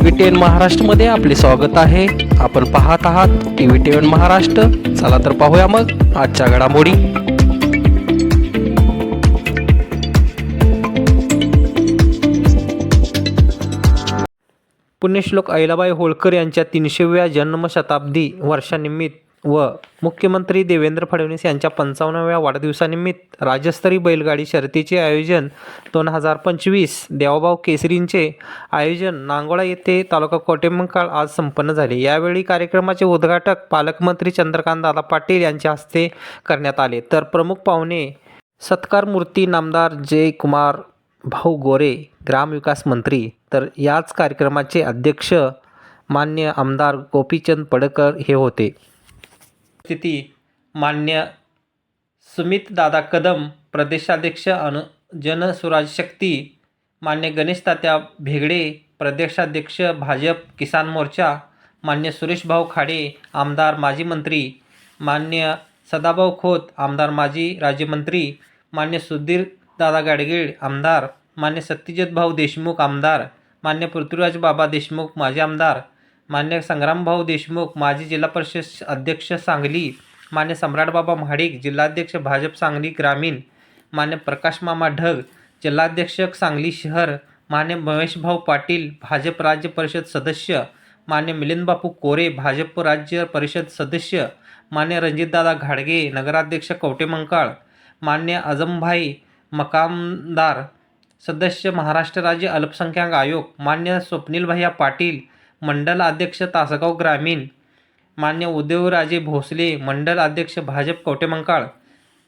T ten महाराष्ट्रमध्ये आपले स्वागत आहे. आपण पाहत आहात टी व्ही टेन महाराष्ट्र. चला तर पाहूया मग आजच्या घडामोडी. पुण्यश्लोक अहिलाबाई होळकर यांच्या तीनशेव्या जन्मशताब्दी वर्षानिमित्त व मुख्यमंत्री देवेंद्र फडणवीस यांच्या पंचावन्नाव्या वाढदिवसानिमित्त राज्यस्तरीय बैलगाडी शर्यतीचे आयोजन दोन हजार पंचवीस देवाभाऊ केसरींचे आयोजन नांगोळा येथे तालुका कोटेमंकाळ आज संपन्न झाले. यावेळी कार्यक्रमाचे उद्घाटक पालकमंत्री चंद्रकांत दादा पाटील यांच्या हस्ते करण्यात आले. तर प्रमुख पाहुणे सत्कार मूर्ती नामदार जयकुमार भाऊ गोरे ग्रामविकास मंत्री. तर याच कार्यक्रमाचे अध्यक्ष मान्य आमदार गोपीचंद पडकर हे होते. स्थिती मान्य. सुमित दादा कदम प्रदेशाध्यक्ष अनु जनसुराज शक्ती मान्य गणेश तात्या भेगडे प्रदेशाध्यक्ष भाजप किसान मोर्चा मान्य सुरेश भाऊ खाडे आमदार माजी मंत्री मान्य सदाभाऊ खोत आमदार माजी राज्यमंत्री मान्य सुधीर दादा गाडगीळ आमदार मान्य सत्यजित भाऊ देशमुख आमदार मान्य पृथ्वीराज बाबा देशमुख माजी आमदार मान्य संग्रामभाऊ देशमुख माजी जिल्हा परिषद अध्यक्ष सांगली मान्य सम्राटबाबा महाडिक जिल्हाध्यक्ष भाजप सांगली ग्रामीण मान्य प्रकाश मामा ढग जिल्हाध्यक्ष सांगली शहर मान्य महेशभाऊ पाटील भाजप राज्य परिषद सदस्य मान्य मिलिंदबापू कोरे भाजप राज्य परिषद सदस्य मान्य रणजितदादा घाडगे नगराध्यक्ष कवटेमंकाळ मान्य आजमभाई मकामदार सदस्य महाराष्ट्र राज्य अल्पसंख्याक आयोग मान्य स्वप्नील पाटील मंडल अध्यक्ष तासगाव ग्रामीण मान्य उदयराजे भोसले मंडल अध्यक्ष भाजप कवटेमंकाळ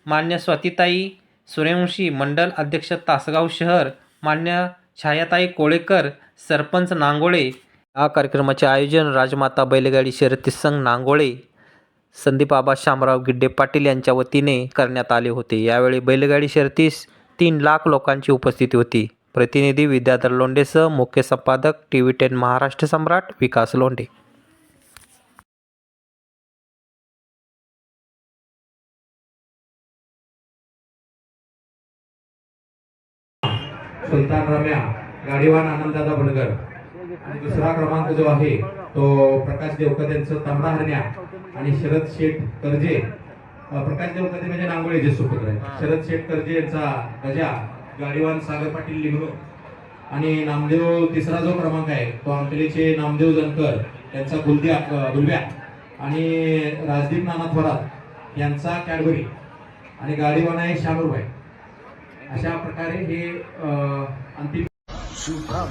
मान्य स्वातीताई सूर्यवंशी मंडल अध्यक्ष तासगाव शहर मान्य छायाताई कोळेकर सरपंच नांगोळे. या कार्यक्रमाचे आयोजन राजमाता बैलगाडी शर्यती संघ नांगोळे संदीप आबा शामराव गिड्डे पाटील यांच्या वतीने करण्यात आले होते. यावेळी बैलगाडी शर्यतीस तीन लाख लोकांची उपस्थिती होती. प्रतिनिधी विद्याधर लोंढेसह मुख्य संपादक T V ten Maharashtra Samrat Vikas Londhe. Sultan Ramya गाडीवान Ananddada Bangar आणि दुसरा क्रमांक जो आहे तो प्रकाश देवकर यांचं तांबडा हरण्या आणि शरद शेठ कर्जे. प्रकाश देवकर म्हणजे नांगोळेचे सुपुत्र आहे शरद शेठ कर्जे यांचा गजा गाडीवान सागर पाटील लिंगणू आणि नामदेव तिसरा जो क्रमांक आहे तो अंकलीचे नामदेव जनकर यांचा गुलद्या गुलब्या. आणि राजदीप नाना थोरात यांचा कॅडबरी. आणि गाडीवान आहे शानूरबाई. अशा प्रकारे हे अंतिम हरला